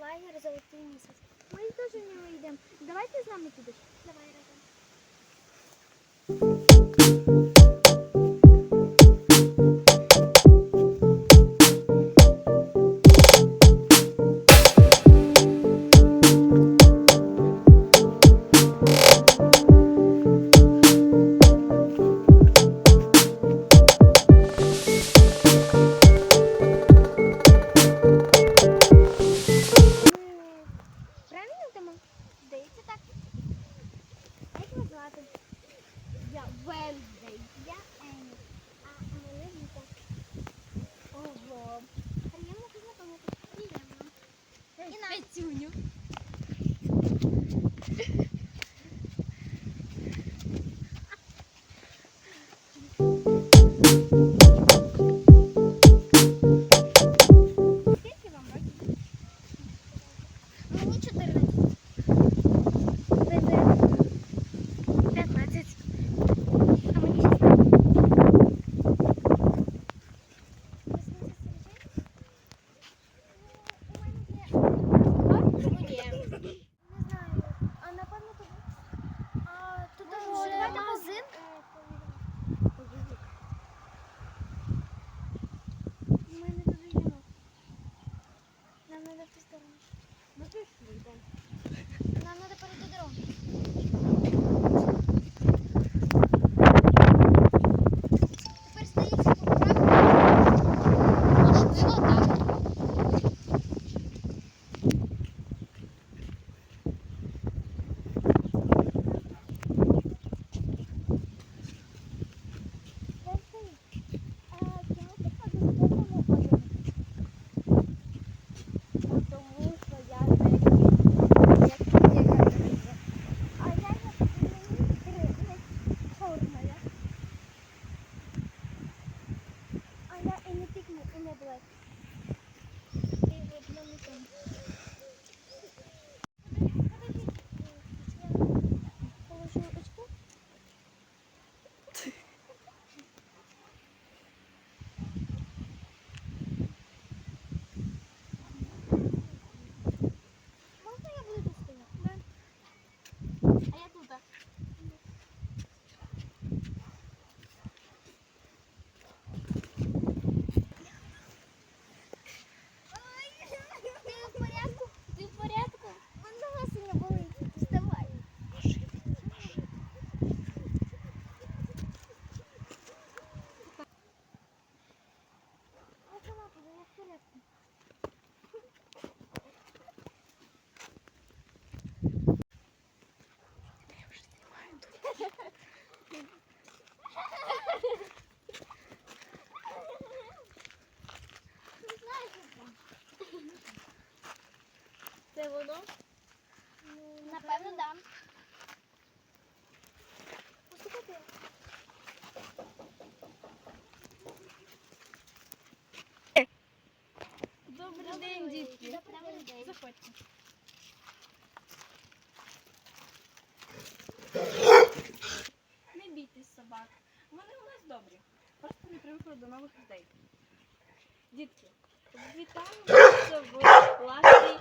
лагерь золотий місяць. Ми теж в нього йдемо. Давайте з нами підеш. Давай разом. Нас. Добрий Не бійтесь собак. Вони у нас добрі. Просто не привикли до нових людей. Дітки, вітаємо вас в класі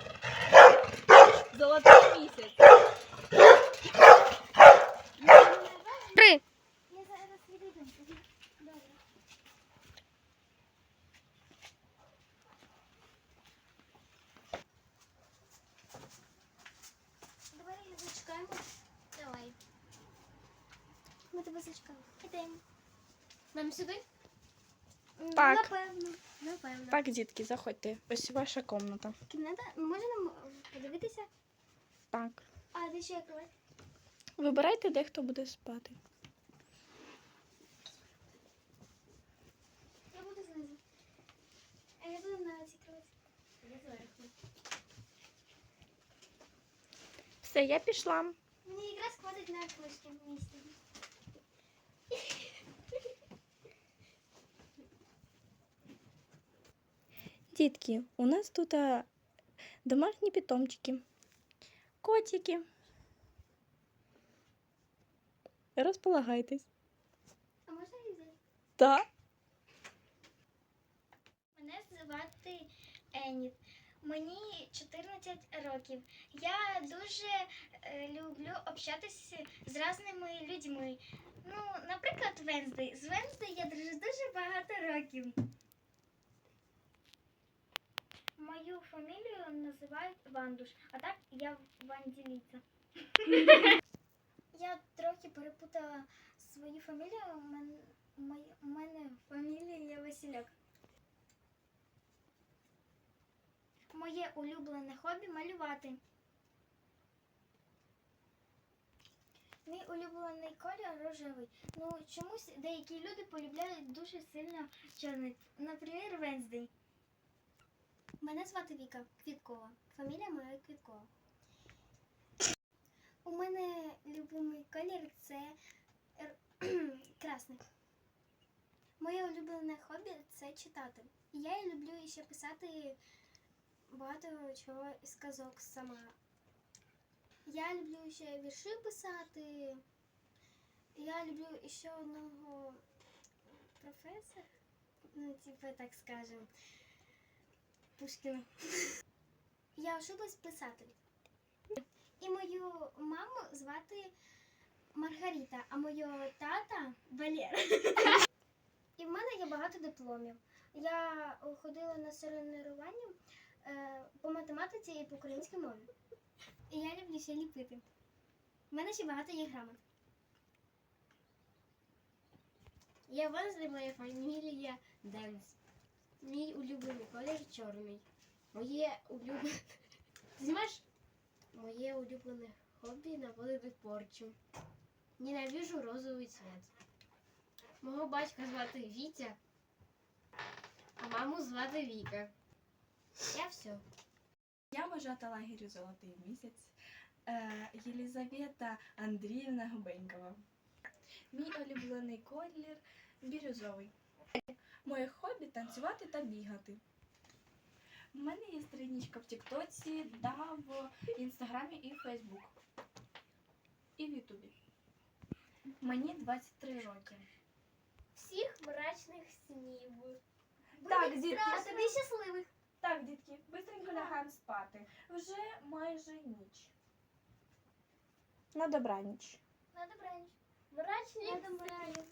Золотий місяць. Три. Я зараз відійду. Добре. Давай зачекаємо. Давай. Ми тебе зачекаємо. Ідемо. Нам сюди? Так. Напевно. Напевно. Так, дітки, заходьте. Ось ваша комната. Кімната. Може нам подивитися? Так. А, де ще кровать? Вибирайте, де хто буде спати. Я буду знизу. А я буду на цій кроваті. Я зверху. Все, я пішла. Мені якраз хватить на книжки місця. Дітки, у нас тут а, домашні питомчики. Котики. Розполагайтесь. А можна їх взяти? Так. Мене звати Еніт. Мені 14 років. Я дуже е, люблю общатися з різними людьми. Ну, наприклад, Венздей. З Венздей я дружу дуже багато років. Мою фамілію називають Вандуш, а так я Ванділіця. я трохи перепутала свою фамілію. У мене, фамілія Васильок. Моє улюблене хобі малювати. Мій улюблений колір рожевий. Ну, чомусь деякі люди полюбляють дуже сильно чорний. Наприклад, Венздей. Мене звати Віка Квіткова. Фамілія моя Квіткова. У мене любимий колір це красний. Моє улюблене хобі це читати. Я люблю ще писати багато чого із казок сама. Я люблю ще вірші писати. Я люблю ще одного професора, ну, типу, так скажем, Пушкіна. Я ошиблась писати. І мою маму звати Маргарита, а мого тата Валера. І в мене є багато дипломів. Я ходила на соревнування е, по математиці і по українській мові. І я люблю ще ліпити. У мене ще багато є грамот. Я Венслі, моя фамілія Денс. Мій улюблений колір чорний. Моє улюблене. Знаєш? Моє улюблене хобі наводити порчу. Ненавижу розовий цвет. Мого батька звати Вітя, а маму звати Віка. Я все. Я вважата лагерю Золотий місяць е, Єлізавета Андріївна Губенькова. Мій улюблений колір бірюзовий. Моє хобі танцювати та бігати. У мене є страничка в Тіктоці та в Інстаграмі і Фейсбук. І в Ютубі. Мені 23 роки. Всіх мрачних снів. Так, дітки, А тобі щасливих. Так, дітки, бистренько лягаємо спати. Вже майже ніч. На добраніч. На добраніч. Мрачних снів.